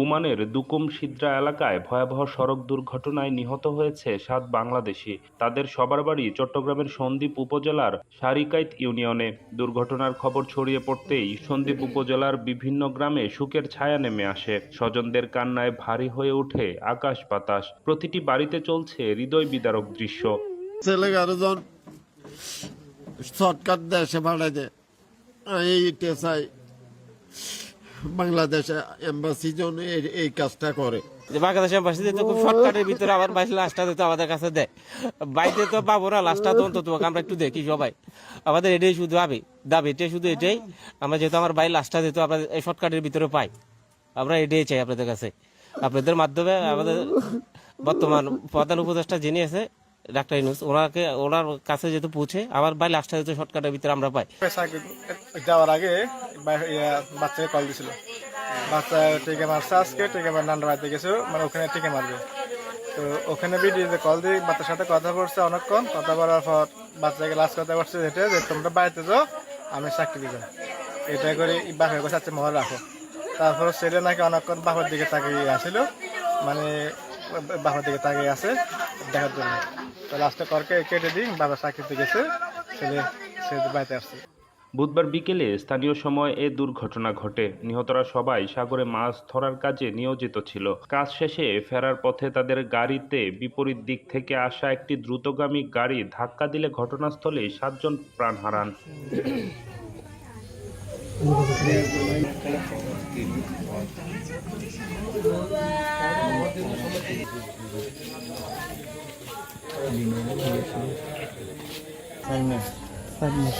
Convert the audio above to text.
ওমানের দুকুম সিদ্রা এলাকায় ভয়াবহ সড়ক দুর্ঘটনায় নিহত হয়েছে সাত বাংলাদেশি। তাদের সবার বাড়ি চট্টগ্রামের সন্দ্বীপ উপজেলার সারিকাইত ইউনিয়নে। দুর্ঘটনার খবর ছড়িয়ে পড়তেই সন্দ্বীপ উপজেলার বিভিন্ন গ্রামে শোকের ছায়া নেমে আসে। স্বজনদের কান্নায় ভারী হয়ে ওঠে আকাশ বাতাস। প্রতিটি বাড়িতে চলছে হৃদয় বিদারক দৃশ্য। ছেলে আরোজন শর্টকাট দেশে ভাড়া দেয় চাই বাংলাদেশে এম্বাসি জন এই- কাজটা করে। এম্বাসিতে তো খুব শর্টকাটের ভিতরে আবার বাইশ দিতে আমাদের কাছে দেয়। বাইরে তো পাবো না তো অন্তত আমরা একটু দেখি সবাই। আমাদের এটাই শুধু দাবি। এটাই শুধু এটাই, আমরা যেহেতু আমার লাশটা দিতে আমরা এই শর্টকাটের ভিতরে পাই। আমরা এটাই চাই আপনাদের কাছে। আপনাদের মাধ্যমে আমাদের বর্তমান প্রধান উপদেষ্টা যিনি আছে ডাক্তার ইনুস ওনাকে, ওনার কাছে যেহেতু পৌঁছে আমার ভাই লাশটা যেহেতু শর্টকাটের ভিতরে আমরা পাই। যাওয়ার আগে বাচ্চাকে কল দিছিল। বাচ্চা টিকে মারছে আজকে টিকে মার নান্ডা বাড়িতে গেছে মানে ওখানে টিকে মারবে। তো ওখানে ভিডিওতে কল দিয়ে বাচ্চার সাথে কথা বলছে অনেকক্ষণ, কথা বলার পর বাচ্চাকে লাস্ট কথা বলছে যেটা যে তোমরা বাড়িতে যাও, আমি চাকরি দিব এটা করে বাপের কাছে আচ্ছা মহল রাখো। তারপর ছেলে নাকি অনেকক্ষণ বাপের দিকে তাকিয়ে আসছিল মানে বাপের দিকে তাকিয়ে আছে দেখার জন্য। তো লাস্টে করকে কেটে দিই বাবা চাকরিতে গেছে ছেলে ছেলে বাড়িতে আসছে। বুধবার বিকেলে স্থানীয় সময় এ দুর্ঘটনা ঘটে। নিহতরা সবাই সাগরে মাছ ধরার কাজে নিয়োজিত ছিল। কাজ শেষে ফেরার পথে তাদের গাড়িতে বিপরীত দিক থেকে আসা একটি দ্রুতগামী গাড়ি ধাক্কা দিলে ঘটনাস্থলে সাতজন প্রাণ হারান। Anh nè. Anh nè.